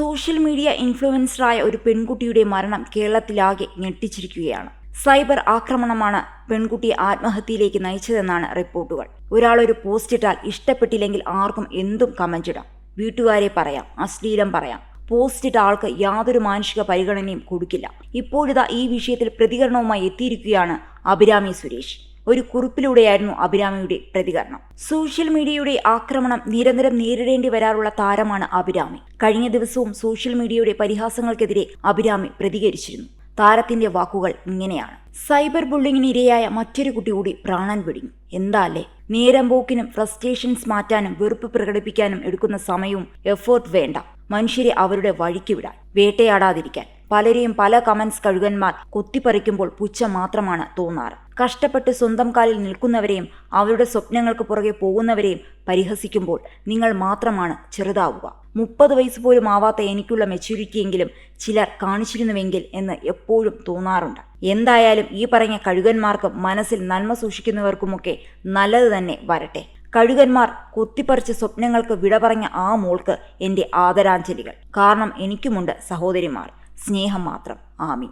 Social media ഇൻഫ്ലുവൻസറായ ഒരു പെൺകുട്ടിയുടെ മരണം കേരളത്തിലാകെ ഞെട്ടിച്ചിരിക്കുകയാണ്. സൈബർ ആക്രമണമാണ് പെൺകുട്ടിയെ ആത്മഹത്യയിലേക്ക് നയിച്ചതെന്നാണ് റിപ്പോർട്ടുകൾ. ഒരാൾ ഒരു പോസ്റ്റ് ഇട്ടാൽ ഇഷ്ടപ്പെട്ടില്ലെങ്കിൽ ആർക്കും എന്തും കമന്റ് ഇടാം. വീട്ടുകാരെ പറയാം അശ്ലീലം പറയാം. പോസ്റ്റ് ഇട്ട ആൾക്ക് യാതൊരു മാനുഷിക പരിഗണനയും കൊടുക്കില്ല. ഇപ്പോഴിതാ ഈ വിഷയത്തിൽ പ്രതികരണവുമായി എത്തിയിരിക്കുകയാണ് അഭിരാമി സുരേഷ്. ഒരു കുറിപ്പിലൂടെയായിരുന്നു അഭിരാമിയുടെ പ്രതികരണം. സോഷ്യൽ മീഡിയയുടെ ആക്രമണം നിരന്തരം നേരിടേണ്ടി വരാറുള്ള താരമാണ് അഭിരാമി. കഴിഞ്ഞ ദിവസവും സോഷ്യൽ മീഡിയയുടെ പരിഹാസങ്ങൾക്കെതിരെ അഭിരാമി പ്രതികരിച്ചിരുന്നു. താരത്തിന്റെ വാക്കുകൾ ഇങ്ങനെയാണ്. സൈബർ ബുള്ളിങ്ങിന് ഇരയായ മറ്റൊരു കുട്ടി കൂടി പ്രാണൻ വെടിഞ്ഞു. എന്താ അല്ലേ നേരം പോക്കിനും ഫ്രസ്ട്രേഷൻസ് മാറ്റാനും വെറുപ്പ് പ്രകടിപ്പിക്കാനും എടുക്കുന്ന സമയവും എഫേർട്ട് വേണ്ട. മനുഷ്യരെ അവരുടെ വഴിക്ക് വിടാൻ വേട്ടയാടാതിരിക്കാൻ. പലരെയും പല കമന്റ്സ് കഴുകന്മാർ കൊത്തിപ്പറിക്കുമ്പോൾ പുച്ഛം മാത്രമാണ് തോന്നാറ്. കഷ്ടപ്പെട്ട് സ്വന്തം കാലിൽ നിൽക്കുന്നവരെയും അവരുടെ സ്വപ്നങ്ങൾക്ക് പുറകെ പോകുന്നവരെയും പരിഹസിക്കുമ്പോൾ നിങ്ങൾ മാത്രമാണ് ചെറുതാവുക. മുപ്പത് വയസ്സ് പോലും ആവാത്ത എനിക്കുള്ള മെച്യൂരിറ്റിയെങ്കിലും ചിലർ കാണിച്ചിരുന്നുവെങ്കിൽ എന്ന് എപ്പോഴും തോന്നാറുണ്ട്. എന്തായാലും ഈ പറഞ്ഞ കഴുകന്മാർക്കും മനസ്സിൽ നന്മ സൂക്ഷിക്കുന്നവർക്കുമൊക്കെ നല്ലത് തന്നെ വരട്ടെ. കഴുകന്മാർ കൊത്തിപ്പറിച്ച സ്വപ്നങ്ങൾക്ക് വിട പറഞ്ഞ ആ മോൾക്ക് എന്റെ ആദരാഞ്ജലികൾ. കാരണം എനിക്കുമുണ്ട് സഹോദരിമാർ. സ്നേഹം മാത്രം. ആമി